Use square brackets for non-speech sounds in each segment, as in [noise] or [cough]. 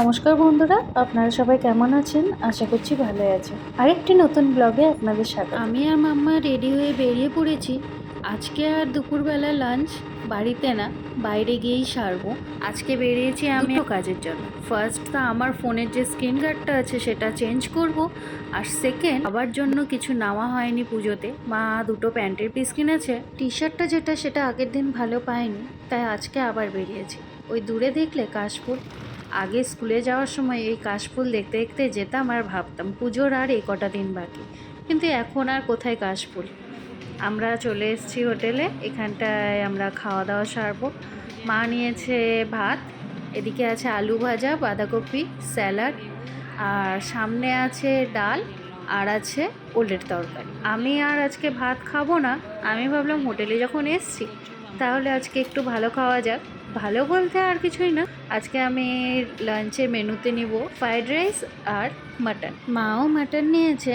নমস্কার বন্ধুরা আপনারা সবাই কেমন আছেন? আশা করছি ভালো আছেন। আরেকটি নতুন ব্লগে আপনাদের সাথে আমি আর মাম্মা রেডি হয়ে বেরিয়ে পড়েছি। আজকে আর দুপুরবেলা লাঞ্চ বাড়িতে না বাইরে গিয়েই সারবো। আজকে বেরিয়েছি আমি কাজের জন্য। ফার্স্ট তো আমার ফোনের যে স্ক্রিন গার্ডটা আছে সেটা চেঞ্জ করব। আর সেকেন্ড আবার জন্য কিছু নেওয়া হয়নি পুজোতে। মা দুটো প্যান্টের পিস কিনেছে। টি শার্টটা যেটা সেটা আগের দিন ভালো পাইনি তাই আজকে আবার বেরিয়েছি। ওই দূরে দেখলে কাশফুল। আগে স্কুলে যাওয়ার সময় এই কাশফুল দেখতে দেখতে যেতাম আর ভাবতাম, পুজোর আর এই কটা দিন বাকি। কিন্তু এখন আর কোথায় কাশফুল? আমরা চলে এসেছি হোটেলে, এখানটায় আমরা খাওয়া দাওয়া সারবো। মা নিয়েছে ভাত, এদিকে আছে আলু ভাজা, বাঁধাকপি, স্যালাড, আর সামনে আছে ডাল, আর আছে ওলের তরকারি। আমি আর আজকে ভাত খাব না, আমি ভাবলাম হোটেলে যখন এসছি, তাহলে আজকে একটু ভালো খাওয়া যাক। ভালো বলতে আর কিছুই না। আজকে আমি লাঞ্চের মেনুতে নিব ফ্রাইড রাইস আর মাটন মাও মাটন নিয়েছে।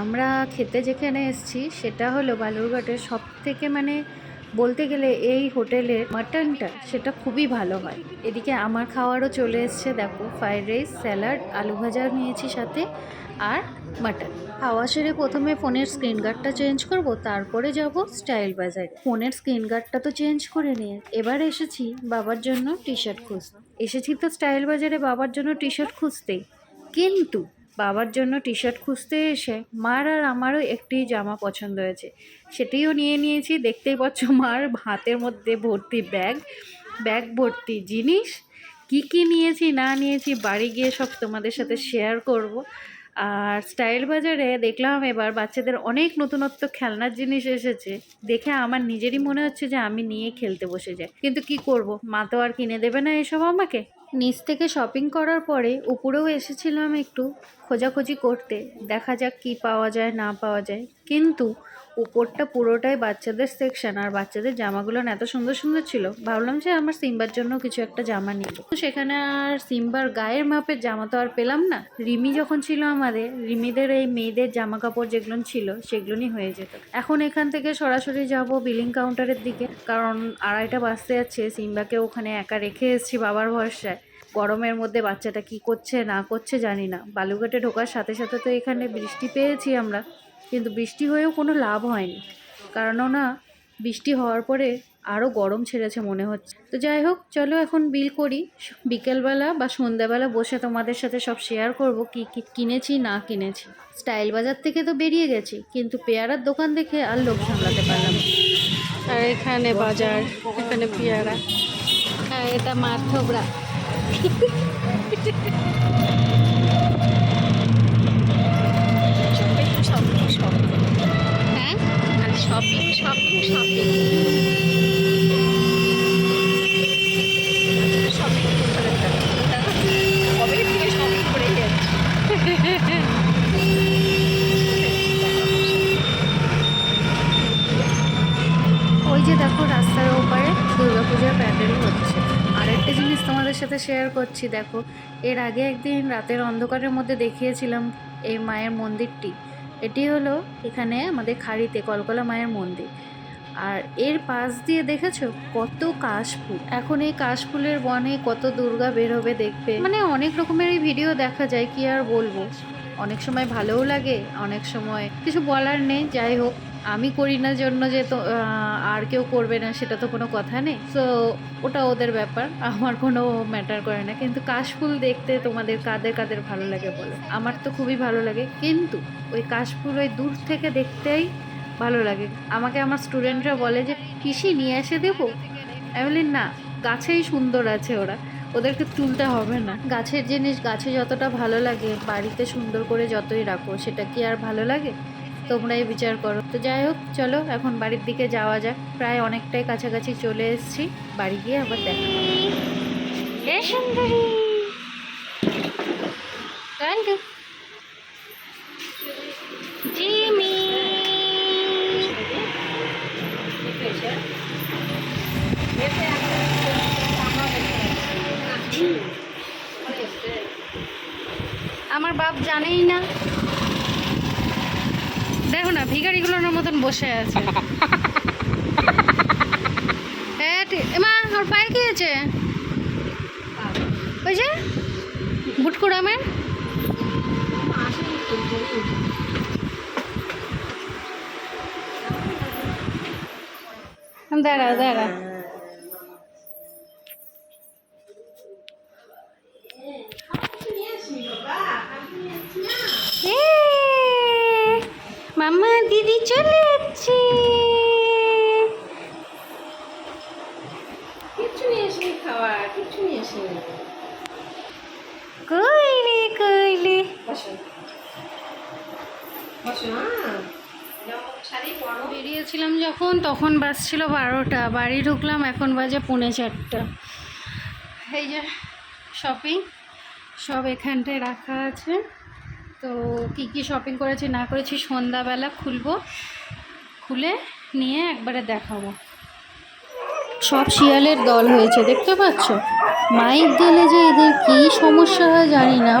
আমরা খেতে যেখানে এসেছি, সেটা হলো বালুরঘাটের সব থেকে মানে বলতে গেলে এই হোটেলের মাটনটা সেটা খুবই ভালো হয়। এদিকে আমার খাওয়ারও চলে এসছে, দেখো ফ্রাইড রাইস স্যালাড আলু ভাজা নিয়েছি সাথে। আর মাটন। খাওয়া সেরে প্রথমে ফোনের স্ক্রিন গার্ডটা চেঞ্জ করব, তারপরে যাব স্টাইল বাজারে। ফোনের স্ক্রিন গার্ডটা তো চেঞ্জ করে নিয়ে। এবার এসেছি বাবার জন্য টি শার্ট খুঁজতে। এসেছি তো স্টাইল বাজারে বাবার জন্য টি শার্ট খুঁজতেই কিন্তু বাবার জন্য টি শার্ট খুঁজতে এসে মার আর আমারও একটি জামা পছন্দ হয়েছে। সেটিও নিয়ে নিয়েছি। দেখতেই পাচ্ছ মার হাতের মধ্যে ভর্তি ব্যাগ ব্যাগ ভর্তি জিনিস। কি কি নিয়েছি, না নিয়েছি, বাড়ি গিয়ে সব তোমাদের সাথে শেয়ার করব। আর স্টাইল বাজারে দেখলাম এবার বাচ্চাদের অনেক নতুনত্ব খেলনার জিনিস এসেছে। দেখে আমার নিজেরই মনে হচ্ছে যে আমি নিয়ে খেলতে বসে যাই। কিন্তু কি করব? মা তো আর কিনে দেবে না এসব আমাকে। নিচ থেকে শপিং করার পরে উপরেও এসেছিলাম একটু খোঁজাখুঁজি করতে। দেখা যাক কি পাওয়া যায়, না পাওয়া যায়। কিন্তু উপরটা পুরোটাই বাচ্চাদের সেকশন আর বাচ্চাদের জামাগুলো এত সুন্দর সুন্দর ছিল। ভাবলাম যে আমার সিম্বার জন্য কিছু একটা জামা নিব সেখানে আর সিম্বার গায়ের মাপের জামা তো আর পেলাম না। রিমি যখন ছিল আমাদের, রিমিদের এই মেয়েদের জামা কাপড় যেগুলো ছিল সেগুলোই হয়ে যেত। এখন এখান থেকে সরাসরি যাব বিলিং কাউন্টারের দিকে। কারণ আড়াইটা বাজতে যাচ্ছে, সিম্বাকে ওখানে একা রেখে এসেছি বাবার ভরসায়। গরমের মধ্যে বাচ্চাটা কি করছে, না করছে জানি না। বালুঘাটে ঢোকার সাথে সাথে তো এখানে বৃষ্টি পেয়েছি আমরা। কিন্তু বৃষ্টি হয়েও কোনো লাভ হয়নি। কারণ না, বৃষ্টি হওয়ার পরে আরও গরম ছেড়েছে মনে হচ্ছে। তো যাই হোক, চলো এখন বিল করি। বিকেলবেলা বা সন্ধ্যাবেলা বসে তোমাদের সাথে সব শেয়ার করব কি কি কিনেছি, না কিনেছি। স্টাইল বাজার থেকে তো বেরিয়ে গেছি, কিন্তু পেয়ারার দোকান দেখে আর লোক সামলাতে পারলাম। আর এখানে বাজার, এখানে পেয়ারা। এটা মাথবরা [laughs] শপিং শপিং ওই যে দেখো রাস্তার ওপারে দুর্গাপূজার হচ্ছে। জিনিস তোমাদের সাথে শেয়ার করছি, দেখো, এর আগে একদিন রাতের অন্ধকারের মধ্যে দেখিয়েছিলাম এই মায়ের মন্দিরটি। এটি হলো এখানে আমাদের খাড়িতে কলকলা মায়ের মন্দির। আর এর পাশ দিয়ে দেখেছ কত কাশফুল। এখন এই কাশফুলের বনে কত দুর্গা বের হবে দেখবে। মানে অনেক রকমেরই ভিডিও দেখা যায়, কি আর বলব? অনেক সময় ভালোও লাগে, অনেক সময় কিছু বলার নেই, যাই হোক। আমি করি না জন্য যে তো আর কেউ করবে না, সেটা তো কোনো কথা নেই। তো ওটা ওদের ব্যাপার, আমার কোনো ম্যাটার করে না। কিন্তু কাশফুল দেখতে তোমাদের কাদের কাদের ভালো লাগে বলো? আমার তো খুবই ভালো লাগে। কিন্তু ওই কাশফুল ওই দূর থেকে দেখতেই ভালো লাগে। আমাকে আমার স্টুডেন্টরা বলে যে, পিসি, নিয়ে এসে দেবো? আমি বলি, না, গাছেই সুন্দর আছে ওরা। ওদেরকে তুলতে হবে না। গাছের জিনিস, গাছে যতটা ভালো লাগে, বাড়িতে সুন্দর করে যতই রাখো, সেটা কি আর ভালো লাগে? তোমরাই বিচার করো। তো যাই হোক, চলো এখন বাড়ির দিকে যাওয়া যাক। প্রায় অনেকটাই কাছাকাছি চলে এসেছি। বাড়ি গিয়ে আবার দেখা আমার বাপ জানেই না। দেখো না, ভিখারিগুলোর মতন বসে আছে। মা, ওর পায়ে কি হয়েছে? ওই যে বুটকুড়ামের দাঁড়া দাঁড়া। মাম্মা দিদি চলে যাচ্ছে কিচ্ছু নিয়ে আসিনি খাওয়া কিচ্ছু নিয়ে আসিনি। কইলে কইলে। বসো। বসো যখন শাড়ি বেরিয়েছিলাম যখন তখন বাজছিল বারোটা। বাড়ি ঢুকলাম এখন বাজে পৌনে চারটা। এই যে শপিং সব এখানটায় রাখা আছে। তো কী কী শপিং করেছি না করেছি সন্ধ্যাবেলা খুলবো, খুলে নিয়ে একবারে দেখাবো। সব শিয়ালের দল হয়েছে, দেখতে পাচ্ছ? মাইক গেলে যে এদের কী সমস্যা হয় জানি না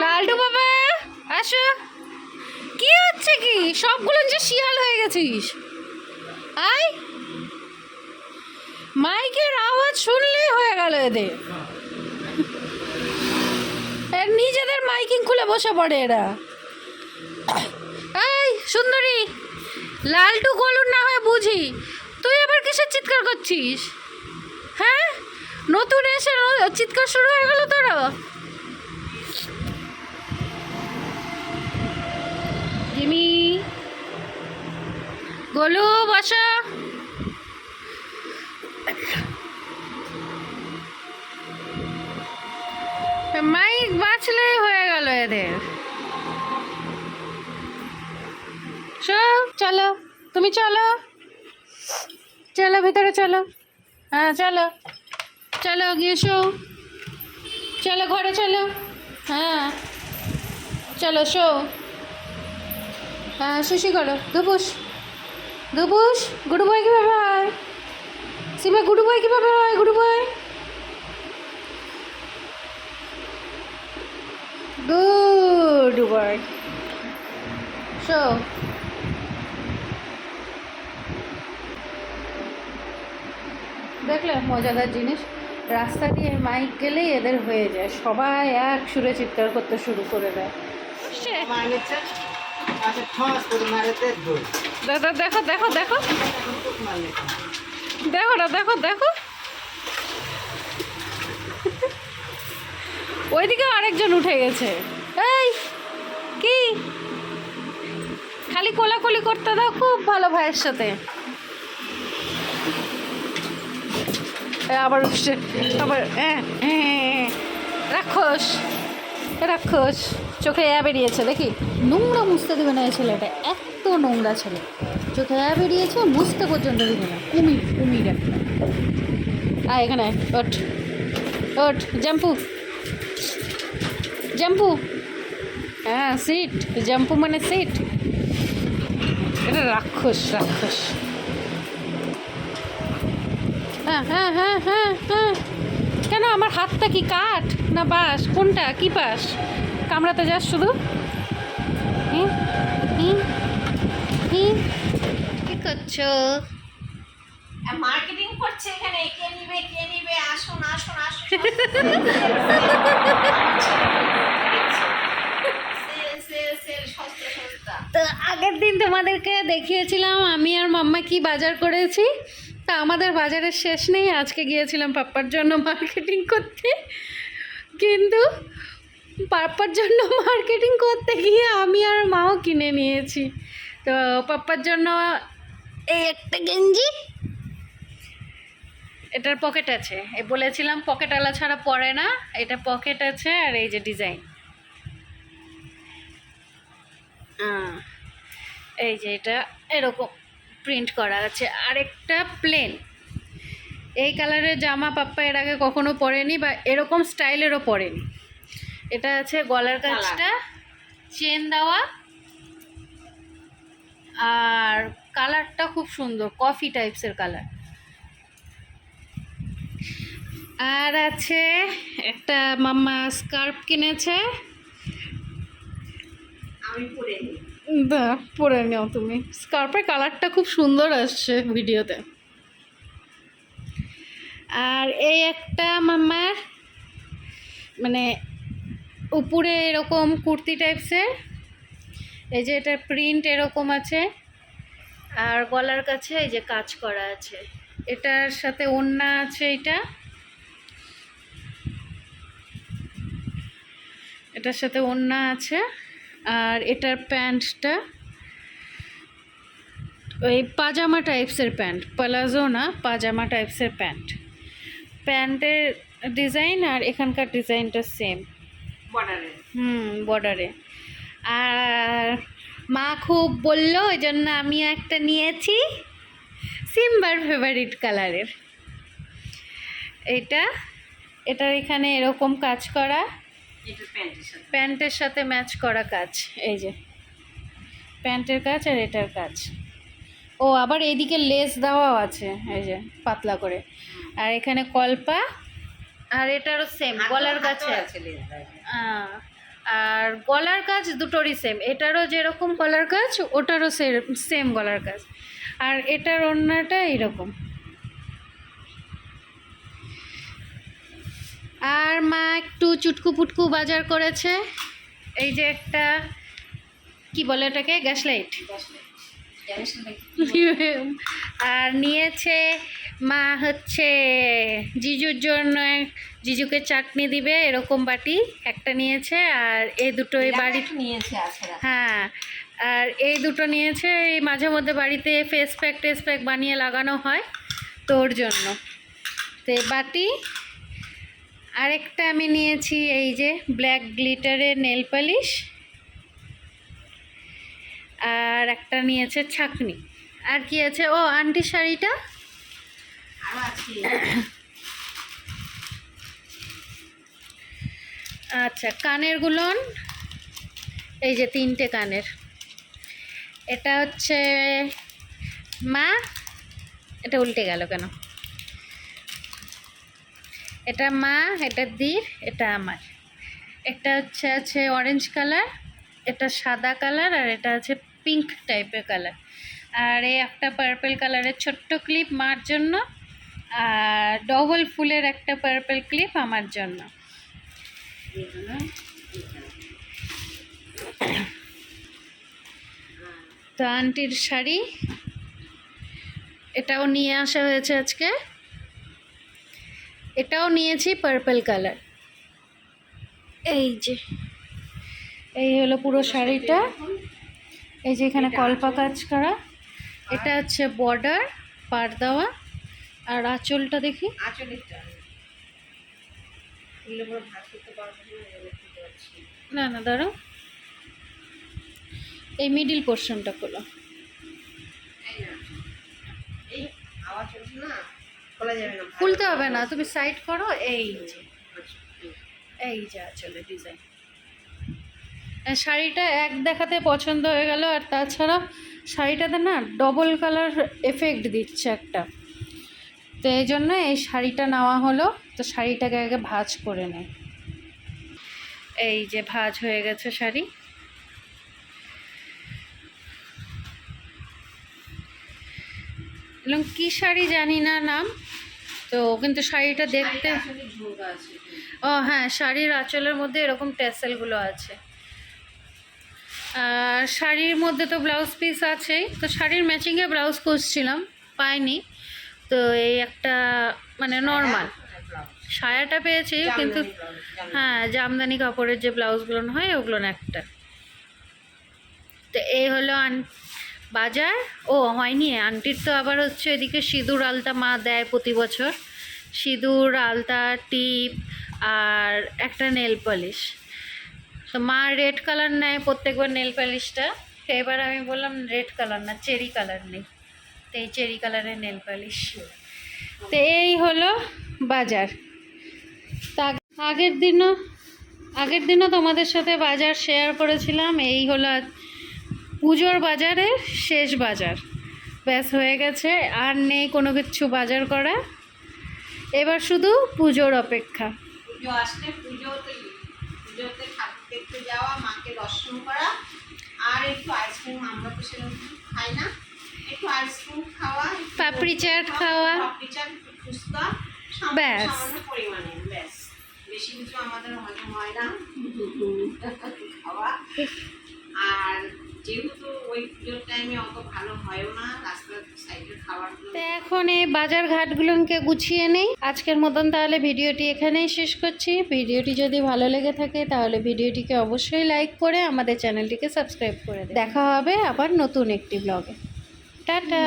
লালটু বাবা, আসো। কি হচ্ছে কি? সবগুলো যে শিয়াল হয়ে গেছিস। আয়। মাইকের আওয়াজ শুনলেই হয়ে গেল এদের। নিজেদের মাইকিং খুলে বসে পড়ে এরা। এই, সুন্দরী, লালটু গলুন না হয় বুঝি। তুই আবার কিসের চিৎকার করছিস? হ্যাঁ? নতুন এসে চিৎকার শুরু হয়ে গেল তোরা জিমি, গোলু, বসা। শো চলো তুমি চলো। চলো, ভিতরে চলো। হ্যাঁ চলো। চলো, গিয়ে শো। চলো, ঘরে চলো। হ্যাঁ। চলো, শো। হ্যাঁ শুশি করো। দুপুস দুপুস গুডু বয় কীভাবে হয়? সিমা গুডু বয় কীভাবে হয় গুডু বয় গুড বয় শো দেখলে মজাদার জিনিস রাস্তা দিয়ে মাইক গেলেই এদের হয়ে যায়। সবাই এক সুরে চিৎকার করতে শুরু করে দেয়। দাদা দেখো দেখো দেখো। দেখো না দেখো দেখো। ওইদিকে আরেকজন উঠে গেছে। এই, কি? খালি কোলাকুলি করতে দাও, খুব ভালো ভাইয়ের সাথে। আবার উঠছে। আবার রাক্ষস রাক্ষস। চোখে অ্যা বেরিয়েছে, দেখি। নোংরা মুছতে দেবে না এই ছেলেটা, এত নোংরা ছেলে। চোখে অ্যা বেরিয়েছে, মুছতে পর্যন্ত দেবে না। কুমির কুমির একটা। আয়, এখানে ওঠ। ওঠ, জাম্পু। জাম্পু হ্যাঁ সিট জাম্পু মানে সিট এটা রাক্ষস রাক্ষস। হ্যাঁ হ্যাঁ হ্যাঁ হ্যাঁ হ্যাঁ। কেন আমার হাতটা কি কাঠ না বাস কোনটা? কি বাস কামড়াতে যাস শুধু? কি করছ? মার্কেটিং করছে এখানে। কে নিবে কে নিবে? আসুন আসুন আসুন। [laughs] আগের দিন তোমাদেরকে দেখিয়েছিলাম আমি আর মাম্মা কি বাজার করেছি তা আমাদের বাজারের শেষ নেই আজকে গিয়েছিলাম পাপ্পার জন্য মার্কেটিং করতে। কিন্তু পাপ্পার জন্য মার্কেটিং করতে গিয়ে আমি আর মাও কিনে নিয়েছি। তো পাপ্পার জন্য এই একটা গেঞ্জি এটার পকেট আছে। এ বলেছিলাম পকেটওয়ালা ছাড়া পরে না এটা পকেট আছে আর এই যে ডিজাইন আহ, এই যে এটা এরকম প্রিন্ট করা আছে। আরেকটা প্লেন এই কালারের জামা পাপ্পা এর আগে কখনো পরেনি বা এরকম স্টাইলেরও পরেনি। এটা আছে গলার কাজটা চেন দেওয়া। আর কালারটা খুব সুন্দর কফি টাইপসের কালার আর আছে একটা মাম্মা স্কার্ফ কিনেছে। আমি পরে নিই। পরে নাও তুমি। স্কার্ফের কালারটা খুব সুন্দর আসছে ভিডিওতে আর এই একটা মামার মানে উপরে এরকম কুর্তি টাইপসের এই যে এটা প্রিন্ট এরকম আছে, আর গলার কাছে এই যে কাজ করা আছে। এটার সাথে ওড়না আছে এটা। এটার সাথে ওড়না আছে। আর এটার প্যান্টটা ওই পাজামা টাইপসের প্যান্ট প্লাজো না পাজামা টাইপসের প্যান্ট। প্যান্টের ডিজাইন আর এখানকার ডিজাইনটা সেম বর্ডারে। হুম বর্ডারে। আর মা খুব বলল ওই জন্য আমি একটা নিয়েছি সিম্বার ফেভারিট কালারের এটা এটার এখানে এরকম কাজ করা। প্যান্টের সাথে। ম্যাচ করা কাজ এই যে। প্যান্টের কাজ আর এটার কাজ। ও আবার এদিকে লেস দেওয়াও আছে এই যে পাতলা করে। আর এখানে কলপা আর এটারও সেম গলার কাছে আছে আর গলার কাজ দুটোরই সেম এটারও যেরকম গলার কাজ ওটারও সেম গলার কাজ। আর এটার ওড়নাটা এরকম আর মা একটু চুটকু পুটকু বাজার করেছে। এই যে একটা কি বলে এটাকে গ্যাস লাইট আর নিয়েছে মা হচ্ছে জিজুর জন্য জিজুকে চাটনি দিবে এরকম বাটি একটা নিয়েছে আর এই দুটো এই বাড়ি নিয়েছে হ্যাঁ আর এই দুটো নিয়েছে এই মাঝে মধ্যে বাড়িতে ফেস প্যাক টেস প্যাক বানিয়ে লাগানো হয় তোর জন্য। তো বাটি আরেকটা আমি নিয়েছি এই যে ব্ল্যাক গ্লিটারের নেল পালিশ। আর একটা নিয়েছে ছাকনি। আর কি আছে? ও আন্টি শাড়িটা? আচ্ছা কানের গুলন। এই যে তিনটে কানের। এটা হচ্ছে মা এটা উল্টে গেল কেন? এটা মা, এটা দির, এটা আমার। একটা হচ্ছে, আছে অরেঞ্জ কালার এটা সাদা কালার আর এটা আছে পিঙ্ক টাইপের কালার আর এই একটা পার্পল কালারের ছোট্ট ক্লিপ মার জন্য, আর ডবল ফুলের একটা পার্পেল ক্লিপ আমার জন্য। তো আন্টির শাড়ি, এটাও নিয়ে আসা হয়েছে আজকে। এটাও নিয়েছি পার্পল কালার এই যে। এই হলো পুরো শাড়িটা। এই যে এখানে কল্পা কাজ করা। এটা হচ্ছে বর্ডার পার দেওয়া আর আঁচলটা দেখি। না না। দাঁড়াও। এই মিডিল পোর্শনটা খোলো। এই না। আওয়াজ। খুলতে হবে না তুমি সাইড করো এই যে। আচ্ছা, এই। এই যা চলে ডিজাইন শাড়িটা এক দেখাতে পছন্দ হয়ে গেল আর তাছাড়া শাড়িটাতে না ডবল কালার এফেক্ট দিচ্ছে একটা। তো এই জন্য এই শাড়িটা নেওয়া হলো তো শাড়িটাকে আগে ভাজ করে নেয় এই যে ভাজ হয়ে গেছে শাড়ি। এবং কী শাড়ি জানি না নাম তো কিন্তু শাড়িটা দেখতে ও হ্যাঁ শাড়ির আঁচলের মধ্যে এরকম টেসেলগুলো আছে। আর শাড়ির মধ্যে তো ব্লাউজ পিস আছেই। তো শাড়ির ম্যাচিংয়ে ব্লাউজ খুঁজছিলাম, পাইনি। তো এই একটা মানে নর্মাল। সায়াটা পেয়েছি, কিন্তু। হ্যাঁ জামদানি কাপড়ের যে ব্লাউজগুলো হয়, ওগুলো একটা। তো এই হলো আন বাজার? ও, হয়নি। আন্টির তো আবার হচ্ছে এদিকে সিঁদুর আলতা মা দেয় প্রতি বছর। সিঁদুর, আলতা, টিপ আর একটা নেল পলিশ। তো মা রেড কালার নেয়, প্রত্যেকবার নেল পলিশটা। তো এবার আমি বললাম, রেড কালার না, চেরি কালার নেই। তো এই চেরি কালারের নেল পলিশ। তো এই হলো বাজার। তা আগের দিনও আগের দিনও তোমাদের সাথে বাজার শেয়ার করেছিলাম। এই হলো পুজোর বাজারের শেষ বাজার। ব্যাস হয়ে গেছে আর নেই কোনো কিছু বাজার করা। এবার শুধু পুজোর অপেক্ষা। পুজো আসলে পুজোতে পুজোতে ঠাকুর দেখতে যাওয়া মাকে দর্শন করা আর একটু আইসক্রিম আমরা তো সেরকম খাই না। একটু আইসক্রিম খাওয়া পাপড়ি চাট খাওয়া। পাপড়ি চাট ফুচকা ব্যাস। পরিমাণে ব্যাস। বেশি কিছু আমাদের হজম হয় না। [laughs] খাওয়া। আর যেহেতু ওই পুজোর টাইমে অত ভালো হয়ও না রাস্তার সাইডের খাবারগুলো তো এখন এই বাজার ঘাটগুলোকে গুছিয়ে নেই। আজকের মতন তাহলে ভিডিওটি এখানেই শেষ করছি। ভিডিওটি যদি ভালো লেগে থাকে তাহলে ভিডিওটিকে অবশ্যই লাইক করে আমাদের চ্যানেলটিকে সাবস্ক্রাইব করে দেখা হবে আবার নতুন একটি ব্লগে টাটা।